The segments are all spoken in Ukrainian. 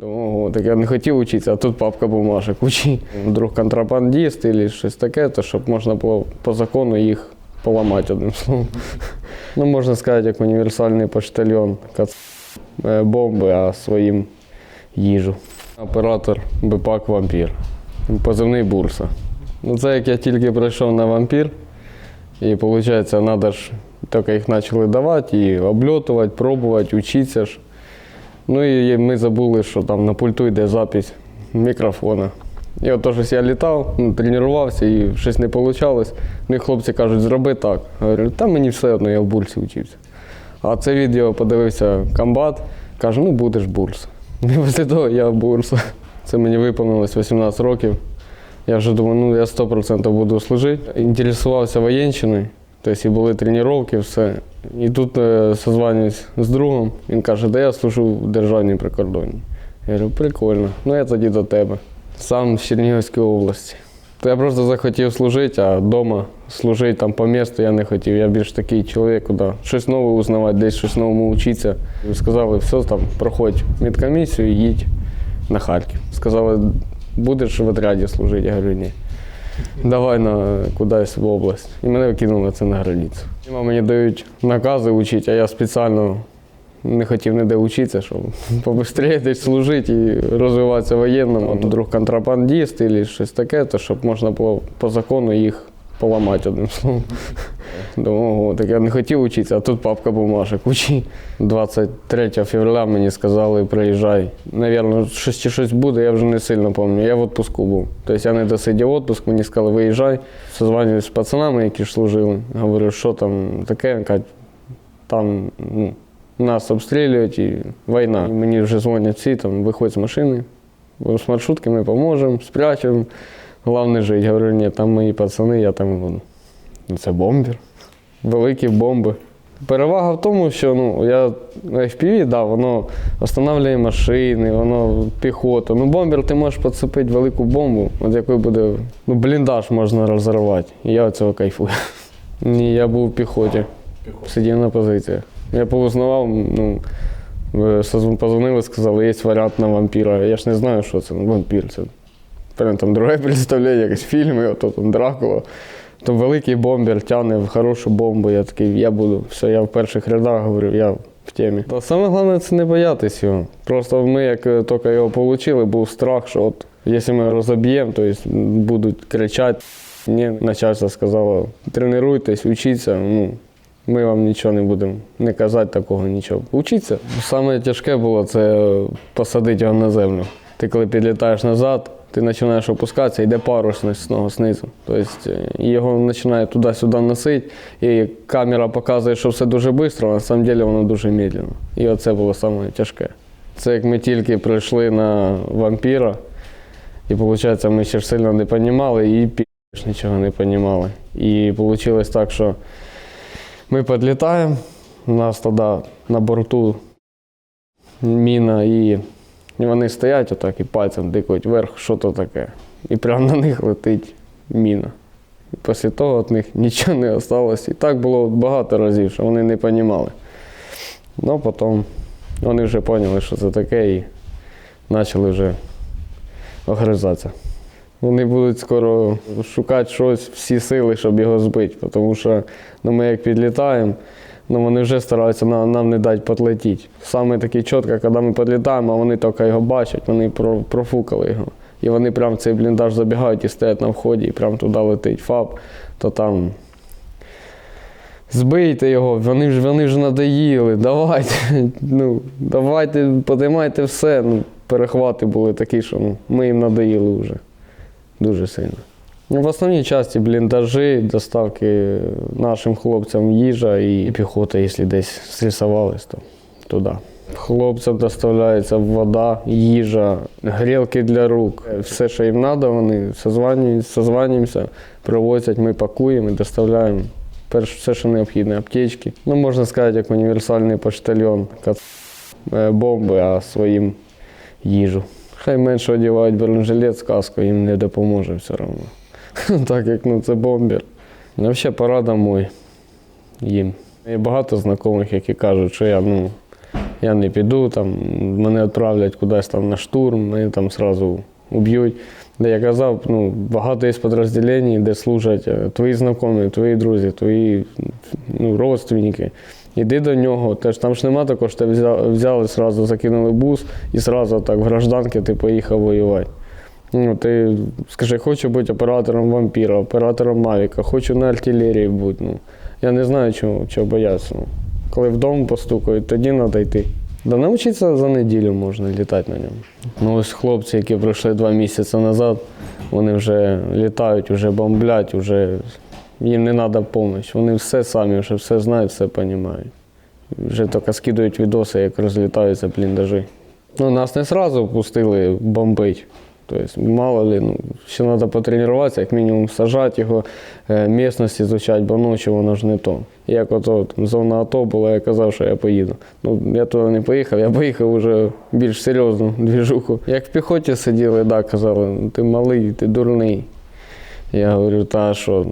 Думав, так я не хотів вчитися, а тут папка бумажок учи. Вдруг контрабандист або щось таке, то щоб можна було по закону їх поламати одним словом. Ну, можна сказати, як універсальний поштальйон. Е, бомби, а своїм їжу. Оператор БПАК Вампір. Позивний бурса. Ну, це як я тільки прийшов на вампір, і виходить, треба ж тільки їх почали давати, і обльотувати, пробувати, вчитися ж. Ну і ми забули, що там на пульту йде запись мікрофона. І от теж я літав, ну, тренувався і щось не вийшло. Ну хлопці кажуть, зроби так. Я говорю, та мені все одно, я в бурсі вчився. А це відео подивився комбат, каже, ну будеш бурс. І після того я бурс. Це мені виповнилось 18 років. Я вже думаю, ну я 100% буду служити. Інтересувався воєнщиною, тобто і були тренування, все. І тут е, созванююсь з другом, він каже, да я служу в державній прикордонні. Я говорю, прикольно, ну я тоді до тебе. Сам з Чернігівської області. То я просто захотів служити, а вдома служити там по місту я не хотів. Я більш такий чоловік, куди щось нове узнавати, десь щось новому вчитися. Сказали, все, там, проходь медкомісію, їдь на Харків. Сказали, будеш в отряді служити? Я говорю, ні. Давай на кудись в область. І мене викинули це на границю. Мені дають накази вчити, а я спеціально не хотів ніде вчитися, щоб побыстрее десь служити і розвиватися воєнному. Вдруг контрабандист або щось таке, то щоб можна було по закону їх поламати одним словом. Думав, о, так я не хотів вчитися, а тут папка бумажок учи. 23 февраля мені сказали, приїжджай. Навірно, щось чи щось буде, я вже не сильно пам'ятаю. Я в відпуску був. Тобто я не досидів відпуск, мені сказали, виїжджай. Созванююсь з пацанами, які служили. Говорю, що там таке. Там ну, нас обстрілюють і війна. І мені вже дзвонять всі, там, виходь з машини, з маршрутки ми поможемо, спрячемо. Головне жити. Говорю, ні, там мої пацани, я там буду. Це бомбер. Великі бомби. Перевага в тому, що ну, я FPV, да, воно встановлює машини, воно піхоту. Ну, бомбер ти можеш поцепити велику бомбу, от якою буде ну, бліндаж можна розірвати. І я від цього кайфую. Ні, я був в піхоті. Сидів на позиціях. Я поузнавав, ну, позвонили, сказали, є варіант на вампіра. Я ж не знаю, що це. Ну, вампір. Це прям там друге представлення, якісь фільми, ото там Дракула. То великий бомбер тягне в хорошу бомбу. Я такий, я буду, все, я в перших рядах говорю, я в темі. Та саме головне це не боятись його. Просто ми, як е, тільки його отримали, був страх, що от якщо ми розоб'ємо, то будуть кричати. Ні, начальство сказало, тренуйтесь, учіться. Ну, ми вам нічого не будемо не казати такого нічого. Учіться. Саме тяжке було це посадити його на землю. Ти коли підлітаєш назад, ти починаєш опускатися, йде парусність знову знизу. Тобто е, його починає туди-сюди носити, і камера показує, що все дуже швидко, а на самом деле воно дуже медленно. І оце було саме тяжке. Це як ми тільки прийшли на вампіра, і виходить, ми ще ж сильно не розуміли, і пі нічого не розуміли. І вийшло так, що ми підлітаємо, у нас тоді на борту міна, і, і вони стоять отак і пальцем дикають вверх, що то таке. І прямо на них летить міна. І після того від них нічого не залишилось. І так було багато разів, що вони не розуміли. Ну, потім вони вже поняли, що це таке, і почали вже огризатися. Вони будуть скоро шукати щось, всі сили, щоб його збити. Тому що ну, ми як підлітаємо, ну, вони вже стараються нам, нам не дати підлетіти. Саме таке чітко, коли ми підлітаємо, а вони тільки його бачать, вони про- профукали його. І вони прямо в цей бліндаж забігають і стоять на вході, і прямо туди летить ФАБ, то там. Збийте його, вони ж вони вже надоїли, давайте, ну, давайте, подимайте все. Ну, перехвати були такі, що ну, ми їм надоїли вже дуже сильно. Ну, в основній часті бліндажі, доставки нашим хлопцям їжа і піхота, якщо десь зрисувались, то туди. Хлопцям доставляється вода, їжа, грілки для рук. Все, що їм треба, вони созванюють- созванюємося, привозять, ми пакуємо і доставляємо. Перш все, що необхідне, аптечки. Ну, можна сказати, як універсальний поштальйон. Е, Бомби, а своїм їжу. Хай менше одягають бронежилет з каскою, їм не допоможе все одно. Так як ну, це бомбер. Ну, взагалі пора домой їм. Є багато знайомих, які кажуть, що я ну, я не піду, там, мене відправлять кудись там на штурм, мене там одразу уб'ють. Де я казав, ну, багато є підрозділень, де служать е, твої знайомі, твої друзі, твої ну, родственники. Іди до нього, теж там ж нема такого, що ти взяли, взяли закинули бус і сразу так в гражданки ти поїхав воювати. Ну, ти скажи, хочу бути оператором вампіра, оператором Мавіка, хочу на артилерії бути. Ну, я не знаю, чого, чого боятися. Ну, коли вдома постукають, тоді треба йти. Да навчитися за неділю можна літати на ньому. Ну ось хлопці, які пройшли два місяці назад, вони вже літають, вже бомблять, вже їм не треба допомога. Вони все самі, вже все знають, все розуміють. Вже тільки скидують відоси, як розлітаються бліндажі. Ну, нас не одразу пустили бомбити. Тобто, мало ли, ну, ще треба потренуватися, як мінімум сажати його, е, місцевість изучати, бо ночі воно ж не то. Як ото зона АТО була, я казав, що я поїду. Ну, я туди не поїхав, я поїхав уже більш серйозну двіжуху. Як в піхоті сиділи, да, казали, «Ну, ти малий, ти дурний. Я говорю, та що,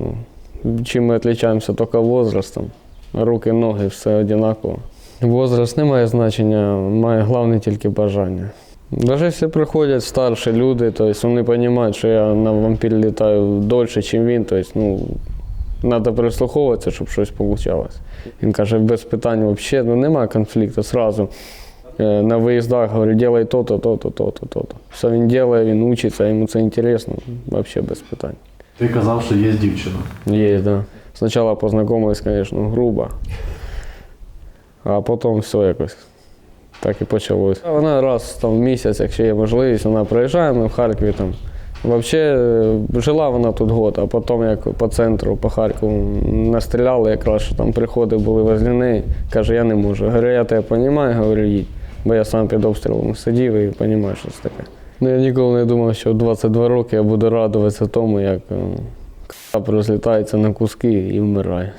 ну, чим ми відрізняємося тільки возрастом. Руки, ноги, все однаково. Возраст не має значення, має головне тільки бажання. Навіть всі приходять старші люди, тобто вони розуміють, що я на вампір літаю дольше, ніж він. Тобто, ну, треба прислуховуватися, щоб щось вийшло. Він каже, без питань взагалі, ну немає конфлікту одразу. На виїздах говорю, делай то-то, то-то, то-то, то-то. Все він робить, він учиться, йому це інтересно, взагалі без питань. Ти казав, що є дівчина. Є, да. Спочатку познайомились, звісно, грубо, а потім все якось. Так і почалось. Вона раз там, в місяць, якщо є можливість, вона приїжджає, ми в Харкові там. Взагалі жила вона тут год, а потім як по центру, по Харкову настріляли, якраз що там приходи були возле неї. Каже, я не можу. Говорю, я тебе розумію, говорю, їдь. Бо я сам під обстрілом сидів і розумію, що це таке. Ну, я ніколи не думав, що в 22 роки я буду радуватися тому, як е, розлітається на куски і вмирає.